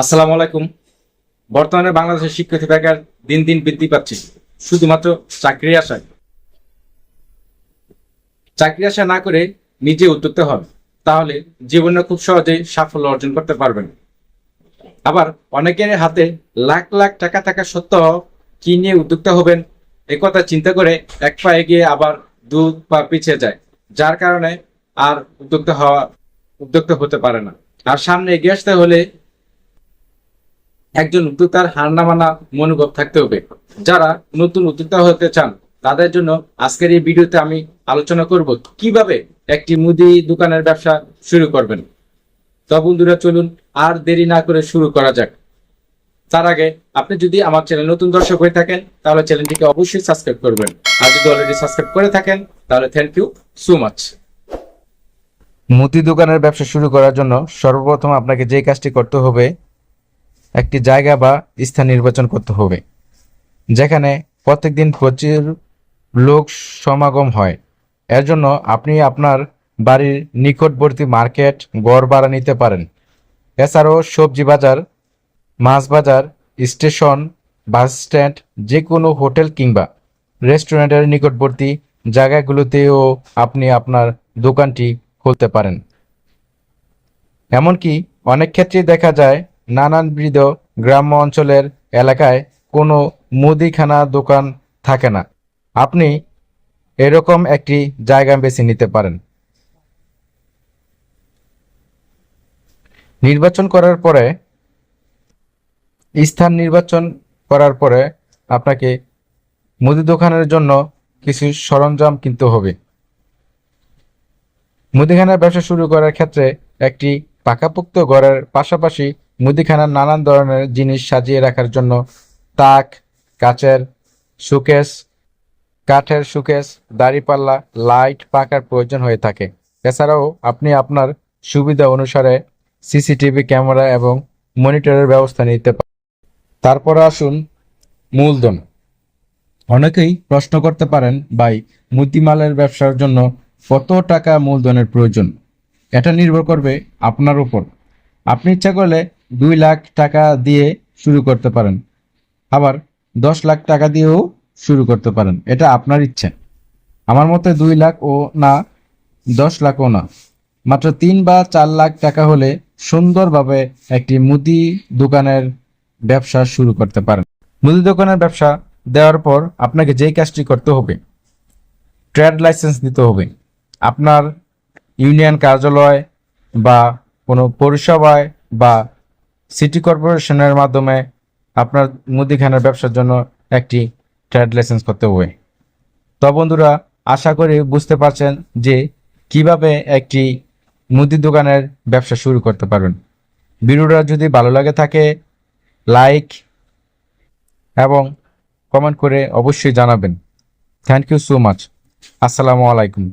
আসসালামু আলাইকুম। বর্তমানে বাংলাদেশের শিক্ষার্থী বেকার দিন দিন বৃদ্ধি পাচ্ছে, শুধুমাত্র চাকরি আশায়। চাকরি আশা না করে নিজে উদ্যোক্তা হবে তাহলে জীবনে খুব সহজেই সাফল্য অর্জন করতে পারবেন। আবার অনেকের হাতে লাখ লাখ টাকা থাকা সত্ত্বেও কি নিয়ে উদ্যোক্তা হবেন, এ কথা চিন্তা করে এক পা এগিয়ে আবার দু পা পিছিয়ে যায়, যার কারণে আর উদ্যোক্তা হওয়া, উদ্যোক্তা হতে পারে না। আর সামনে এগিয়ে আসতে হলে একজন উদ্যোক্তার হার না মানা মনোভাব থাকতে হবে। যারা নতুন উদ্যোক্তা হতে চান, তাদের জন্য আজকের এই ভিডিওতে আমি আলোচনা করব কীভাবে একটি মুদি দোকানের ব্যবসা শুরু করবেন। তো বন্ধুরা, চলুন আর দেরি না করে শুরু করা যাক। তার আগে আপনি যদি আমার চ্যানেল নতুন দর্শক হয়ে থাকেন, তাহলে চ্যানেলটিকে অবশ্যই সাবস্ক্রাইব করবেন। আর যদি অলরেডি সাবস্ক্রাইব করে থাকেন, তাহলে থ্যাংক ইউ সো মাচ মুদি দোকানের ব্যবসা শুরু করার জন্য সর্বপ্রথম আপনাকে যে কাজটি করতে হবে একটি জায়গা বা স্থান নির্বাচন করতে হবে, যেখানে প্রত্যেকদিন প্রচুর লোক সমাগম হয়। এর জন্য আপনি আপনার বাড়ির নিকটবর্তী মার্কেট গড় ভাড়া নিতে পারেন। এছাড়াও সবজি বাজার, মাছ বাজার, স্টেশন, বাস স্ট্যান্ড যে কোনো হোটেল কিংবা রেস্টুরেন্টের নিকটবর্তী জায়গাগুলোতেও আপনি আপনার দোকানটি খুলতে পারেন। এমনকি অনেক ক্ষেত্রেই দেখা যায় নানানবিধ গ্রাম্য অঞ্চলের এলাকায় কোনো মুদিখানা দোকান থাকে না। আপনি এরকম একটি জায়গা বেছে নিতে পারেন। নির্বাচন করার পরে, স্থান নির্বাচন করার পরে আপনাকে মুদি দোকানের জন্য কিছু সরঞ্জাম কিনতে হবে। মুদিখানার ব্যবসা শুরু করার ক্ষেত্রে একটি পাকাপোক্ত ঘরের পাশাপাশি মুদিখানার নানান ধরনের জিনিস সাজিয়ে রাখার জন্য তাক, কাচের সুকেস, কাঠের সুকেস, দাড়িপাল্লা, লাইট পাকার প্রয়োজন হয়ে থাকে। এছাড়াও আপনি আপনার সুবিধা অনুসারে সিসিটিভি ক্যামেরা এবং মনিটরের ব্যবস্থা নিতে পারেন। তারপর আসুন মূলধন। অনেকেই প্রশ্ন করতে পারেন, ভাই, মুদিমালের ব্যবসার জন্য কত টাকা মূলধনের প্রয়োজন? এটা নির্ভর করবে আপনার উপর। আপনি ইচ্ছা করলে দুই লাখ টাকা দিয়ে শুরু করতে পারেন। আবার দশ লাখ টাকা দিয়েও শুরু করতে পারেন। এটা আপনার ইচ্ছে। আমার মতে দুই লাখ ও না, দশ লাখও না। মাত্র তিন বা চার লাখ টাকা হলে সুন্দরভাবে একটি মুদি দোকানের ব্যবসা শুরু করতে পারেন। মুদি দোকানের ব্যবসা দেওয়ার পর আপনাকে যেই কাজটি করতে হবে, ট্রেড লাইসেন্স নিতে হবে। আপনার ইউনিয়ন কার্যালয় বা কোনো পৌরসভায় বা সিটি কর্পোরেশনের মাধ্যমে আপনার মুদিখানার ব্যবসার জন্য একটি ট্রেড লাইসেন্স করতে হবে। তো বন্ধুরা, আশা করি বুঝতে পারছেন যে কীভাবে একটি মুদি দোকানের ব্যবসা শুরু করতে পারবেন। ভিডিওটা যদি ভালো লাগে থাকে লাইক এবং কমেন্ট করে অবশ্যই জানাবেন। থ্যাংক ইউ সো মাচ আসসালামু আলাইকুম।